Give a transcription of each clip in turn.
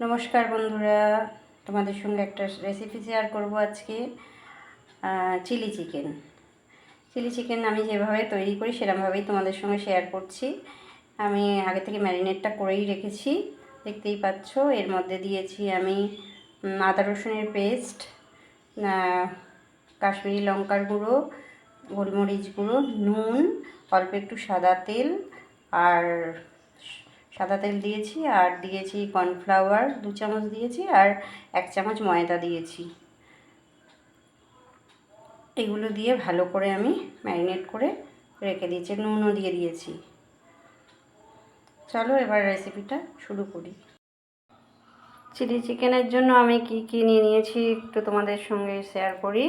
নমস্কার বন্ধুরা, তোমাদের সঙ্গে একটা রেসিপি শেয়ার করব আজকে চিলি চিকেন চিলি চিকেন আমি যেভাবে তৈরি করি সেরকমভাবেই তোমাদের সঙ্গে শেয়ার করছি। আমি আগে থেকে ম্যারিনেটটা করেই রেখেছি, দেখতেই পাচ্ছ। এর মধ্যে দিয়েছি আমি আদা রসুনের পেস্ট কাশ্মীরি লঙ্কার গুঁড়ো, গোলমরিচ গুঁড়ো, নুন, অল্প একটু সাদা তেল, আর সাদা তেল দিয়েছি আর দিয়েছি কর্নফ্লাওয়ার দু চামচ দিয়েছি আর এক চামচ ময়দা দিয়েছি। এগুলো দিয়ে ভালো করে আমি ম্যারিনেট করে রেখে দিয়েছি, নুনও দিয়ে দিয়েছি। চলো এবার রেসিপিটা শুরু করি। চিলি চিকেনের জন্য আমি কি কি নিয়ে নিয়েছি একটু তোমাদের সঙ্গে শেয়ার করি।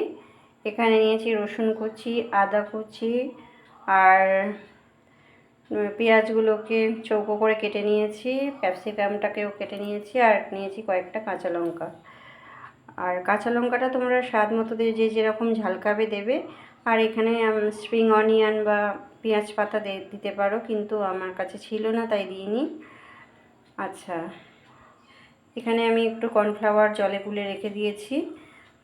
এখানে নিয়েছি রসুন কুচি, আদা কুচি আর পেঁয়াজগুলোকে চৌকো করে কেটে নিয়েছি ক্যাপসিকামটাকেও কেটে নিয়েছি আর নিয়েছি কয়েকটা কাঁচা লঙ্কা। আর কাঁচা লঙ্কাটা তোমরা স্বাদ মতো দিয়ে যে যেরকম ঝালকাবে দেবে, আর এখানে স্প্রিং অনিয়ন বা পেঁয়াজ পাতা দিতে পারো, কিন্তু আমার কাছে ছিল না, তাই দিইনি। আচ্ছা এখানে আমি একটু কর্নফ্লাওয়ার জলে গুলে রেখে দিয়েছি,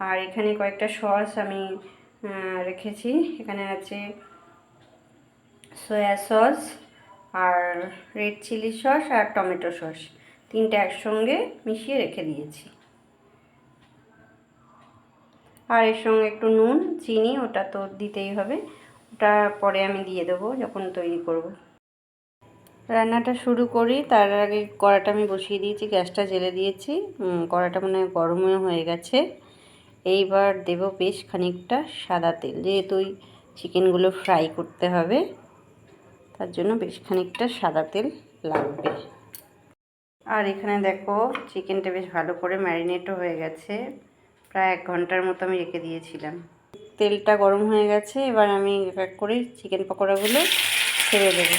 আর এখানে কয়েকটা সস আমি রেখেছি। এখানে আছে সয়া সস আর রেড চিলি সস আর টমেটো সস তিনটে একসঙ্গে মিশিয়ে রেখে দিয়েছি। আর এর সঙ্গে একটু নুন, চিনি, ওটা তো দিতেই হবে। ওটা পরে আমি দিয়ে দেবো যখন তৈরি করব। রান্নাটা শুরু করি, তার আগে কড়াটা আমি বসিয়ে দিয়েছি, গ্যাসটা জেলে দিয়েছি। কড়াটা মানে গরমও হয়ে গেছে। এইবার দেব বেশ খানিকটা সাদা তেল। যেহেতু ওই চিকেনগুলো ফ্রাই করতে হবে তার জন্য বেশ খানিকটা সাদা তেল লাগবে। আর এখানে দেখো, চিকেনটা বেশ ভালো করে ম্যারিনেটও হয়ে গেছে। প্রায় এক ঘণ্টার মতো আমি রেখে দিয়েছিলাম। তেলটা গরম হয়ে গেছে, এবার আমি এক এক করে চিকেন পকোড়াগুলো ছেড়ে দেবো।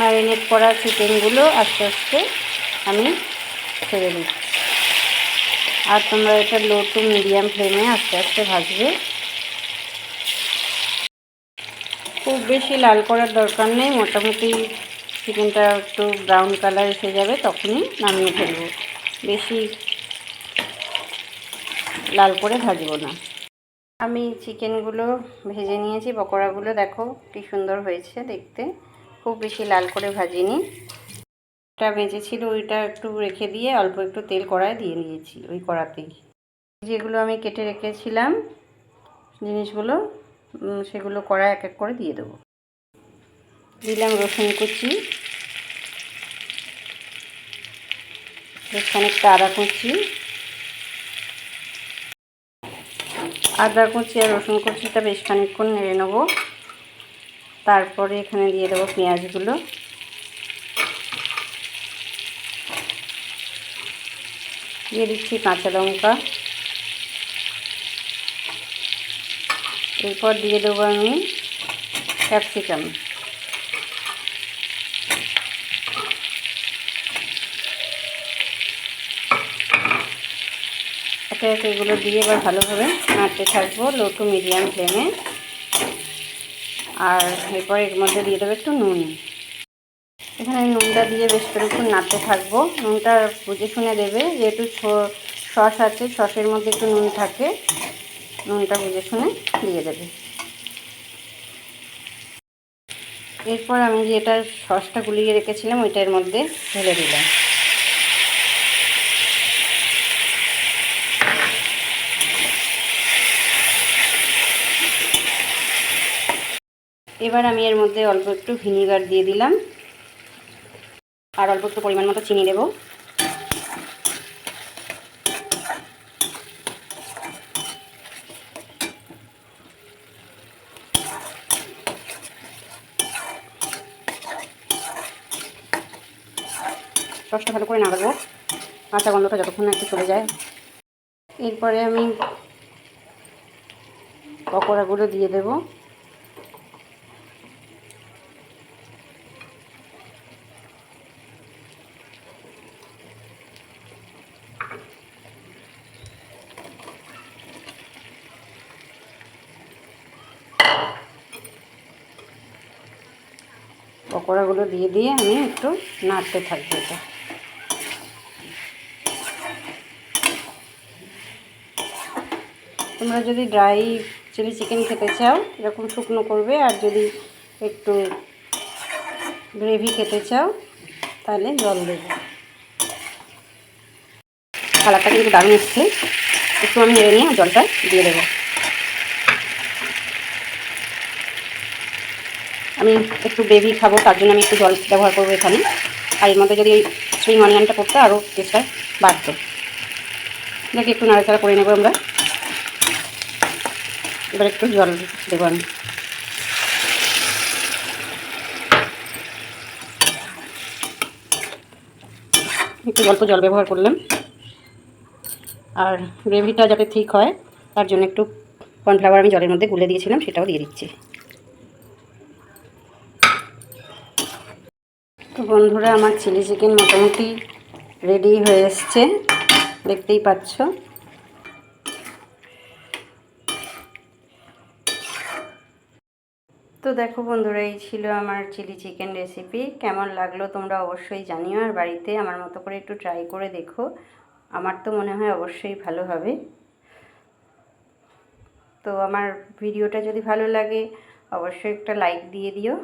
ম্যারিনেট করা চিকেনগুলো আস্তে আস্তে আমি ছেড়ে দিচ্ছি। আর তোমরা এটা লো টু মিডিয়াম ফ্লেমে আস্তে আস্তে ভাজবে। খুব বেশি লাল করার দরকার নেই, মোটামুটি চিকেনটা একটু ব্রাউন কালার এসে যাবে, তখনই নামিয়ে ফেলব। বেশি লাল করে ভাজবো না। আমি চিকেনগুলো ভেজে নিয়েছি, পকোড়াগুলো দেখো কি সুন্দর হয়েছে দেখতে। খুব বেশি লাল করে ভাজিনি। ওটা বেঁচেছিল ওইটা একটু রেখে দিয়ে অল্প একটু তেল কড়ায় দিয়ে নিয়েছি ওই কড়াতেই যেগুলো আমি কেটে রেখেছিলাম, জিনিসগুলো সেগুলো কড়ায় এক এক করে দিয়ে দেবো। দিলাম রসুন কুচি। খানিকটা আদা কুচি। আদা কুচি আর রসুন কুচিটা বেশ খানিকক্ষণ নেড়ে নেব। তারপরে এখানে দিয়ে দেবো পেঁয়াজগুলো। দিয়ে দিচ্ছি কাঁচা লঙ্কা। এরপর দিয়ে দেবো আমি ক্যাপসিকাম। একে একে এগুলো দিয়ে এবার ভালোভাবে নাড়তে থাকব লো টু মিডিয়াম ফ্লেমে আর এরপর এর মধ্যে দিয়ে দেবো একটু নুন। এখানে নুনটা দিয়ে বেশ কিছুক্ষণ নাড়তে থাকব। নুনটা বুঝে শুনে দেবে, যেহেতু সস আছে, সসের মধ্যে একটু নুন থাকে, নুনটা বুঝে শুনে দিয়ে দেবে। এরপর আমি যেটা সসটা গুলিয়ে রেখেছিলাম, ওইটার মধ্যে ঢেলে দিলাম। এবার আমি এর মধ্যে অল্প একটু ভিনিগার দিয়ে দিলাম। আর অল্প একটু পরিমাণ মতো চিনি দেবো। সসটা ভালো করে নাড়বো। কাঁচা গন্ধটা যতক্ষণ একটু চলে যায়। এরপরে আমি পকোড়াগুলো দিয়ে দেবো। পকোড়াগুলো দিয়ে দিয়ে আমি একটু নাড়তে থাকব এটা। তোমরা যদি ড্রাই চিলি চিকেন খেতে চাও, এরকম শুকনো করবে, আর যদি একটু গ্রেভি খেতে চাও, তাহলে জল দেবে। কালারটা কিন্তু দারুণ এসছে। একটু আমি নেড়ে নিয়ে জলটা দিয়ে দেবো। আমি একটু গ্রেভি খাব, তার জন্য আমি একটু জল ব্যবহার করব এখানে। আর এর মধ্যে যদি স্প্রিং অনিয়নটা করতে আরও টেস্টটা বাড়তো। দেখি একটু নাড়াচাড়া করে নেব আমরা। এবার একটু জল দেবো আমি। একটু অল্প জল ব্যবহার করলাম। আর গ্রেভিটা যাতে ঠিক হয়, তার জন্য একটু কর্নফ্লাওয়ার আমি জলের মধ্যে গুলে দিয়েছিলাম, সেটাও দিয়ে দিচ্ছি। তো বন্ধুরা, আমার চিলি চিকেন মোটামুটি রেডি হয়ে এসছে। দেখতেই পাচ্ছ। তো দেখো বন্ধুরা, এই ছিল আমার চিলি চিকেন রেসিপি কেমন লাগল তোমরা অবশ্যই জানিও, আর বাড়িতে আমার মতো করে একটু ট্রাই করে দেখো। আমার তো মনে হয় অবশ্যই ভালো হবে। তো আমার ভিডিওটা যদি ভালো লাগে, অবশ্যই একটা লাইক দিয়ে দিও।